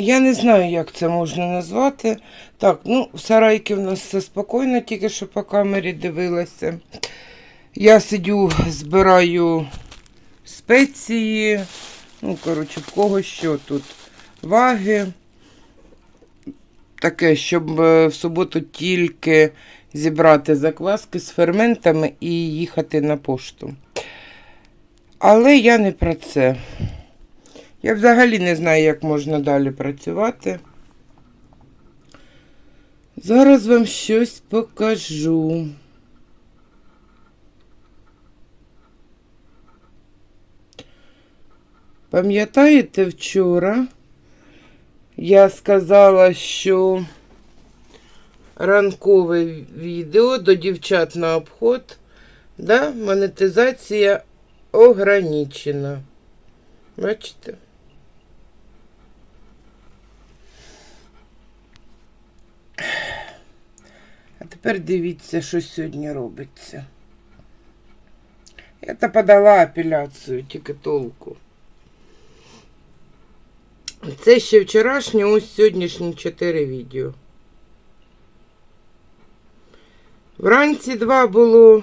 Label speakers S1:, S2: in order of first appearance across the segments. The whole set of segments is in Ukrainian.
S1: Я не знаю, як це можна назвати. Так, ну, в сарайки в нас все спокійно, тільки що по камері дивилася. Я сидю, збираю спеції. Ну, коротше, в кого що тут. Ваги. Таке, щоб е, в суботу тільки зібрати закваски з ферментами і їхати на пошту. Але я не про це. Я взагалі не знаю, як можна далі працювати. Зараз вам щось покажу. Пам'ятаєте, вчора я сказала, що ранкове відео до дівчат на обход, да, монетизація ограничена. Бачите? А тепер дивіться, що сьогодні робиться. Я та подала апеляцію, тільки толку. Це ще вчорашнє, ось сьогоднішні 4 відео. Вранці два було.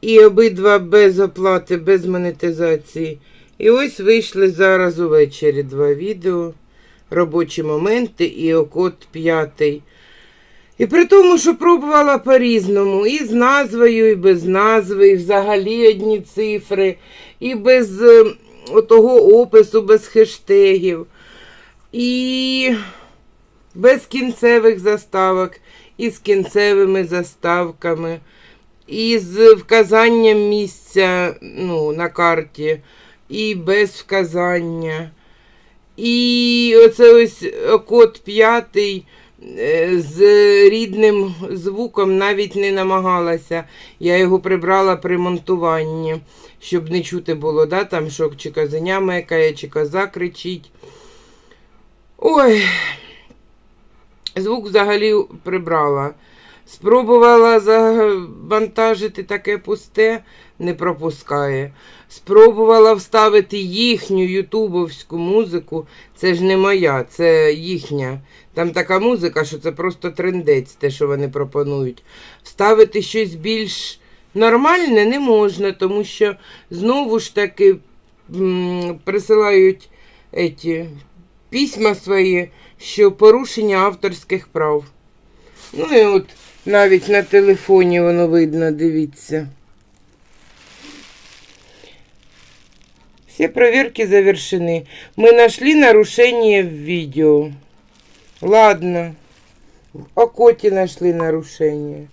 S1: І обидва без оплати, без монетизації. І ось вийшли зараз увечері два відео. Робочі моменти і окот п'ятий. І при тому, що пробувала по-різному, і з назвою, і без назви, і взагалі одні цифри, і без е, отого опису, без хештегів, і без кінцевих заставок, і з кінцевими заставками, і з вказанням місця ну, на карті, і без вказання. І оце ось код п'ятий з рідним звуком навіть не намагалася. Я його прибрала при монтуванні, щоб не чути було, да, там, що чи казеня мекає, чи коза кричить. Ой, звук взагалі прибрала. Спробувала завантажити таке пусте, не пропускає. Спробувала вставити їхню ютубовську музику. Це ж не моя, це їхня. Там така музика, що це просто трендець, те, що вони пропонують. Вставити щось більш нормальне не можна, тому що знову ж таки присилають еті, письма свої, що порушення авторських прав. Ну і от навіть на телефоні воно видно, дивіться. Все проверки завершены. Мы нашли нарушение в видео. Ладно. В окоті нашли нарушение.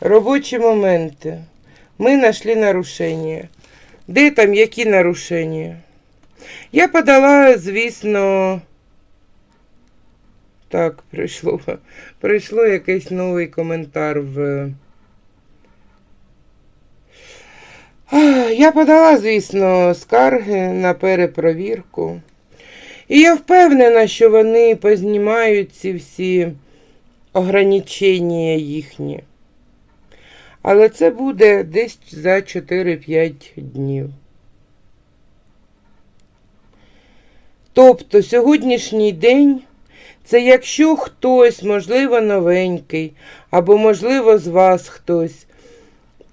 S1: Робочі моменти. Ми знайшли нарушення. Де там які нарушення? Я подала, звісно. Так, прийшло, прийшло якийсь новий коментар в. Я подала, звісно, скарги на перепровірку. І я впевнена, що вони познімають ці всі ограничення їхні. Але це буде десь за 4-5 днів. Тобто сьогоднішній день це якщо хтось, можливо, новенький, або, можливо, з вас хтось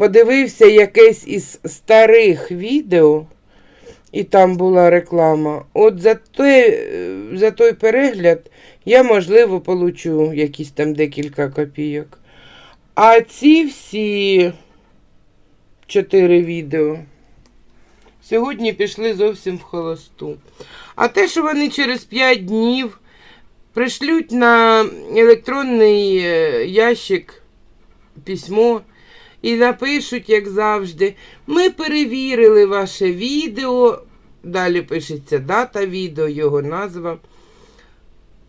S1: подивився якесь із старих відео, і там була реклама, от за той, за той перегляд я, можливо, получу якісь там декілька копійок. А ці всі чотири відео сьогодні пішли зовсім в холосту. А те, що вони через 5 днів пришлють на електронний е, ящик письмо і напишуть, як завжди, ми перевірили ваше відео. Далі пишеться дата відео, його назва.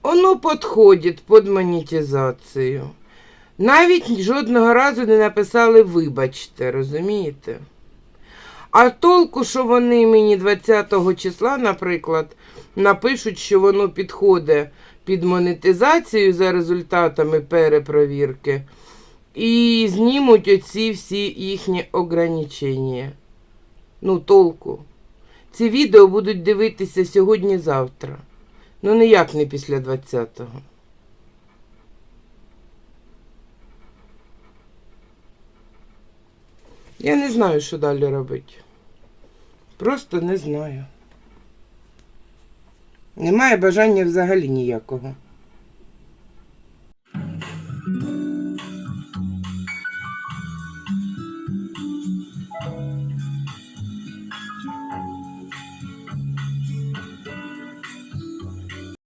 S1: Воно підходить під монетизацію. Навіть жодного разу не написали вибачте, розумієте? А толку, що вони мені 20 числа, наприклад, напишуть, що воно підходить під монетизацію за результатами перепровірки, і знімуть оці всі їхні ограничення. Ну, толку. Ці відео будуть дивитися сьогодні-завтра. Ну, ніяк не після 20-го. Я не знаю, що далі робити. Просто не знаю. Немає бажання взагалі ніякого.